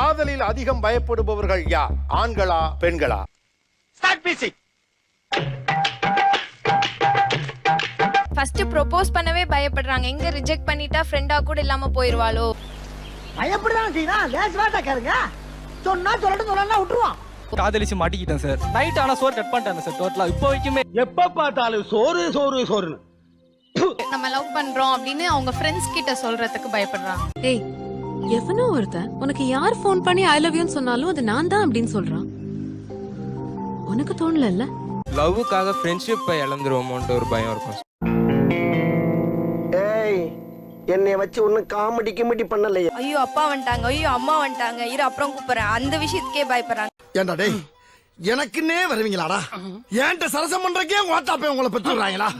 காதலில் அதிகம் பயப்படுபவர்கள் யார்? ஆண்களா பெண்களா? ஃபர்ஸ்ட் ப்ரொபோஸ் பண்ணவே பயப்படுறாங்க. எங்க ரிஜெக்ட் பண்ணிட்டா ஃப்ரெண்டா கூட இல்லாம போயிருவாளோ? பயப்படுதான் செய்யலாம் லேஸ் வாட்டா கேளுங்க. சொன்னா சொல்லட்டும் சொல்லலாம் விட்டுருவான். காதலிச்சு மாட்டிக்கிட்டேன் சார். நைட் ஆனா சோறு கட் பண்ணிட்டாங்க சார் டோட்டலா இப்போ வரைக்குமே. எப்ப பார்த்தாலும் சோறு சோறு சோறுன்னு. நம்ம லவ் பண்றோம் அப்படின்னு அவங்க ஃப்ரெண்ட்ஸ் கிட்ட சொல்றதுக்கு பயப்படுறாங்க. ஏய் எவனோ ஒருத்தன் உனக்கு யார் ஃபோன் பண்ணி ஐ லவ் யூன்னு சொன்னாலும் அது நான் தான் அப்படின்னு சொல்றான். உனக்கு தோணல லவ்வுக்காக ஃப்ரெண்ட்ஷிப்பை இழந்துருவோமோன்ட்டு ஒரு பயம் இருக்கும். ஏய் என்னைய வச்சு ஒன்னும் காமெடி கிமெடி பண்ணலையே. ஐயோ அப்பா வந்துட்டாங்க. ஐயோ அம்மா வந்துட்டாங்க. இரு அப்புறம் கூப்பிடுறேன். அந்த விஷயத்துக்கே பயப்படுறாங்க. ஏண்டா டேய் எனக்குன்னே வருவீங்களாடா? ஏன்ட்ட சரசம் பண்றக்கே ஓட்டாப்பே உங்களை பெற்றுறாங்களா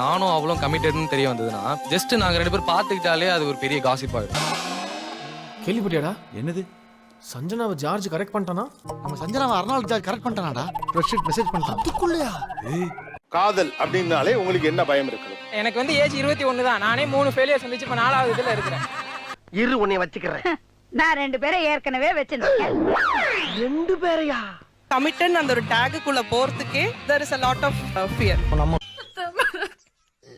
நானும் அவ்வளோ கமிட்டட்னு தெரிய வந்ததுன்னா ஜஸ்ட் நாங்க ரெண்டு பேரும் பார்த்துக்கிட்டாலே அது ஒரு பெரிய காசிப் ஆயிடும். கேள்விப்பட்டியாடா? என்னது? சஞ்சனாவை ஜார்ஜ் கரெக்ட் பண்ணிட்டானா? நம்ம சஞ்சனாவை அர்னால் ஜார்ஜ் கரெக்ட் பண்ணிட்டானாடா? ப்ரெஷ் மெசேஜ் பண்ணிட்டான். அதுக்குள்ளயா? காதல் அப்படின்னாலே உங்களுக்கு என்ன பயம் இருக்குது? எனக்கு வந்து ஏஜ் இருபத்தி ஒன்று தான். நானே மூணு ஃபெயிலியர் சந்திச்சு இப்போ நாலாவது இதில் இருக்கிறேன். இரு உன்னை வச்சுக்கிறேன். நான் ரெண்டு பேரை ஏற்கனவே வச்சிருக்கேன் ரெண்டு பேரையா? கமிட்டன் அந்த ஒரு டேகுக்குள்ள போறதுக்கே there is a lot of uh, fear.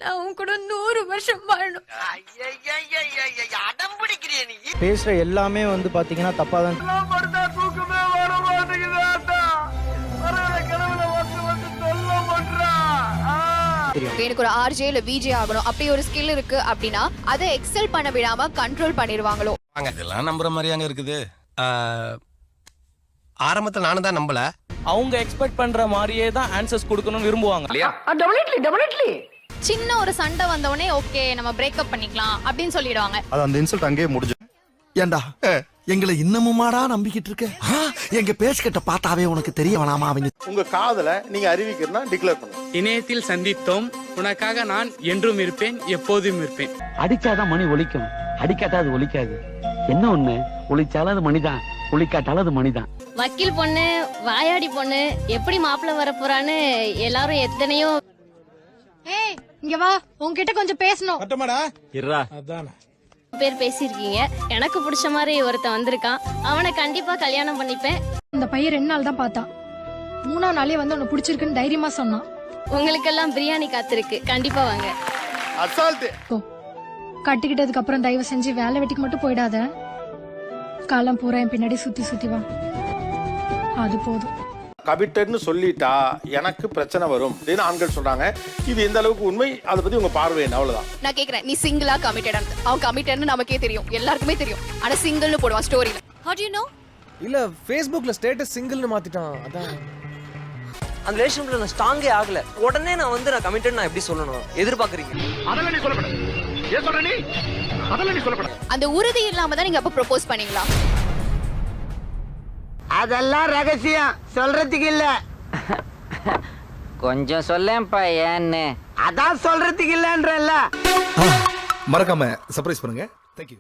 நான் உன் கூட நூறு வருஷம் வாழணும் அடம் பிடிக்கிறிய நீ பேசுற எல்லாமே வந்து பாத்தீங்கன்னா தப்பா தான் தூக்கமே வர மாட்டேங்குது கடவுளை வந்து வந்து சொல்ல பண்றா. எனக்கு ஒரு ஆர்ஜே இல்ல பிஜே ஆகணும். அப்படி ஒரு ஸ்கில் இருக்கு அப்படின்னா அதை எக்ஸல் பண்ண விடாம கண்ட்ரோல் பண்ணிடுவாங்களோ? இதெல்லாம் நம்புற மாதிரியாங்க இருக்குது. ஆரம்பத்துல நானும் தான் நம்பல. அவங்க எக்ஸ்பெக்ட் பண்ற மாதிரியே தான் ஆன்சர்ஸ் கொடுக்கணும்னு விரும்புவாங்க. இல்லையா? டெபினெட்லி டெபினெட்லி சின்ன ஒரு சண்டை வந்தவொடனே ஓகே நம்ம பிரேக்கப் பண்ணிக்கலாம் அப்படின்னு சொல்லிடுவாங்க. அது அந்த இன்சல்ட் அங்கேயே முடிஞ்சு ஏண்டா? எங்களை இன்னமுமாடா நம்பிக்கிட்டு இருக்க? எங்க பேசுகிட்ட பார்த்தாவே உனக்கு தெரிய வேணாமா அவங்க உங்க காதலை நீங்க அறிவிக்கிறனா டிக்ளேர் பண்ணுங்க. இணையத்தில் சந்தித்தோம். உனக்காக நான் என்றும் இருப்பேன் எப்போதும் இருப்பேன். அடிச்சாதான் மணி ஒலிக்கும். அடிக்காட்டா அது ஒலிக்காது. என்ன ஒண்ணு? ஒலிச்சாலும் அது மணிதான். ஒலிக்காட்டாலும் அது மணிதான். வக்கீல் பொண்ணு வாயாடி பொண்ணு எப்படி மாப்பிள்ள வர போறான்னு எல்லாரும் எத்தனையோ ஏய் இங்க வா. உன்கிட்ட கொஞ்சம் பேசணும். இருடா. பேர் பேசியிருக்கீங்க. எனக்கு பிடிச்ச மாதிரி ஒருத்தன் வந்திருக்கான். அவனை கண்டிப்பா கல்யாணம் பண்ணிப்பேன். இந்த பையன் ரெண்டு நாள் தான் பார்த்தான். மூணாம் நாளே வந்து உனக்கு பிடிச்சிருக்குன்னு தைரியமா சொன்னான். உங்களுக்கெல்லாம் பிரியாணி காத்திருக்கு. கண்டிப்பா வாங்க. அசால்ட் கட்டிக்கிட்டதுக்கு அப்புறம் தயவு செஞ்சு வேலை வெட்டிக்கு மட்டும் போயிடாத. காலம் பூரா என் பின்னாடி சுத்தி சுத்தி வா. அது போதும். கமிட்டட்னு சொல்லிட்டா எனக்கு பிரச்சனை வரும் அப்படின்னு ஆண்கள் சொல்றாங்க. இது எந்த அளவுக்கு உண்மை? அதை பத்தி உங்க பார்வை என்ன? அவ்வளவுதான். நான் கேக்குறேன். நீ சிங்கிளா கமிட்டட் அவன் கமிட்டட்னு நமக்கே தெரியும். எல்லாருக்குமே தெரியும். ஆனா சிங்கிள்னு போடுவான் ஸ்டோரியில ஹவ் டு நோ இல்ல ஃபேஸ்புக்ல ஸ்டேட்டஸ் சிங்கிள்னு மாத்திட்டான். அதான். அந்த ரிலேஷன்ல நான் ஸ்ட்ராங்கே ஆகல. உடனே நான் வந்து நான் கமிட்டட் நான் எப்படி சொல்லணும்? எதிர்பார்க்கறீங்க. அதெல்லாம் நீ சொல்லப்படாது ஏன் சொல்ற நீ? அதெல்லாம் நீ சொல்லப்படாது அந்த உறுதி இல்லாம தான் நீங்க அப்ப ப்ரொபோஸ் பண்ணீங்களா? அதெல்லாம் ரகசியம். சொல்றதுக்கு இல்ல. கொஞ்சம் சொல்லேன்ப்பா ஏன்னு. அதான் சொல்றதுக்கு இல்லன்றல்ல. மறக்காம சர்ப்ரைஸ் பண்ணுங்க. தேங்க்யூ